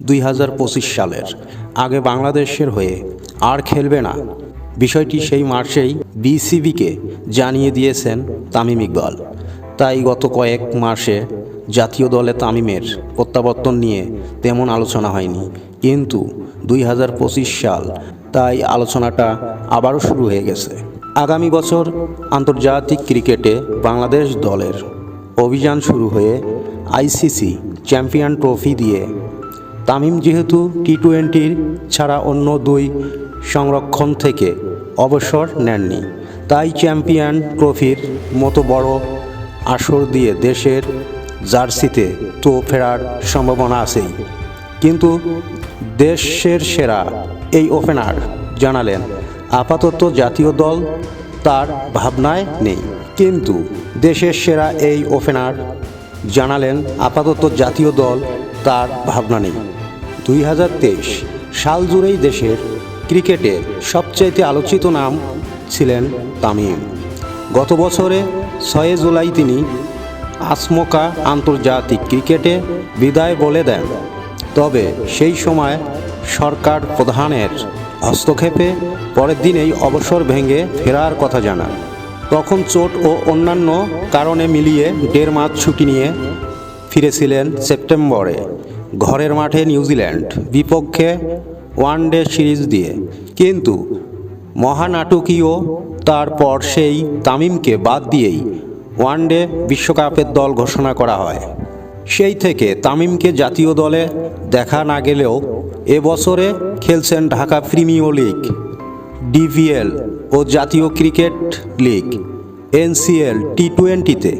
দুই হাজার পঁচিশ সালের। আগে বাংলাদেশের হয়ে আর খেলবে না। বিষয়টি সেই মার্চেই বিসিবিকে জানিয়ে দিয়েছেন তামিম ইকবাল। তাই গত কয়েক মাসে জাতীয় দলে তামিমের প্রত্যাবর্তন নিয়ে তেমন আলোচনা হয়নি। কিন্তু দুই হাজার পঁচিশ সাল তাই আলোচনাটা আবারও শুরু হয়ে গেছে। আগামী বছর আন্তর্জাতিক ক্রিকেটে বাংলাদেশ দলের অভিযান শুরু হয়ে আইসিসি চ্যাম্পিয়ন ট্রফি দিয়ে তামিম যেহেতু টি টোয়েন্টির ছাড়া অন্য দুই সংরক্ষণ থেকে অবসর নেননি, তাই চ্যাম্পিয়ন ট্রফির মতো বড় আসর দিয়ে দেশের জার্সিতে তো ফেরার সম্ভাবনা আছেই। কিন্তু দেশের সেরা এই ওপেনার জানালেন, আপাতত জাতীয় দল তার ভাবনায় নেই। কিন্তু দেশের সেরা এই ওপেনার জানালেন, আপাতত জাতীয় দল তার ভাবনা নেই। দুই হাজার তেইশ সাল জুড়েই দেশের ক্রিকেটে সবচাইতে আলোচিত নাম ছিলেন তামিম। গত বছরে ছয় জুলাই তিনি আসমোকা আন্তর্জাতিক ক্রিকেটে বিদায় বলে দেন। তবে সেই সময় সরকার প্রধানের হস্তক্ষেপে পরের দিনেই অবসর ভেঙে ফেরার কথা জানান। তখন চোট ও অন্যান্য কারণে মিলিয়ে দেড় মাস ছুটি নিয়ে ফিরেছিলেন সেপ্টেম্বরে। ঘরের মাঠে নিউজিল্যান্ড বিপক্ষে ওয়ান ডে সিরিজ দিয়ে। কিন্তু মহানাটকীয় তারপর সেই তামিমকে বাদ দিয়েই ওয়ান ডে বিশ্বকাপের দল ঘোষণা করা হয়। সেই থেকে তামিমকে জাতীয় দলে দেখা না গেলেও এবছরে খেলছেন ঢাকা প্রিমিয়ার লিগ, ডিভিএল ও জাতীয় ক্রিকেট লিগ, এনসিএল টি টোয়েন্টিতে।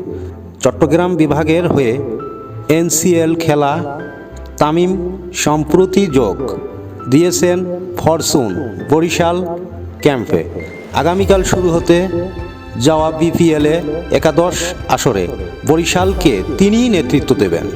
চট্টগ্রাম বিভাগের হয়ে এনসিএল খেলা তামিম সম্প্রতি যোগ দিয়েছেন ফরসুন বরিশাল ক্যাম্পে। আগামীকাল শুরু হতে যাওয়া বিপিএলে একাদশ আসরে বরিশালকে তিনিই নেতৃত্ব দেবেন।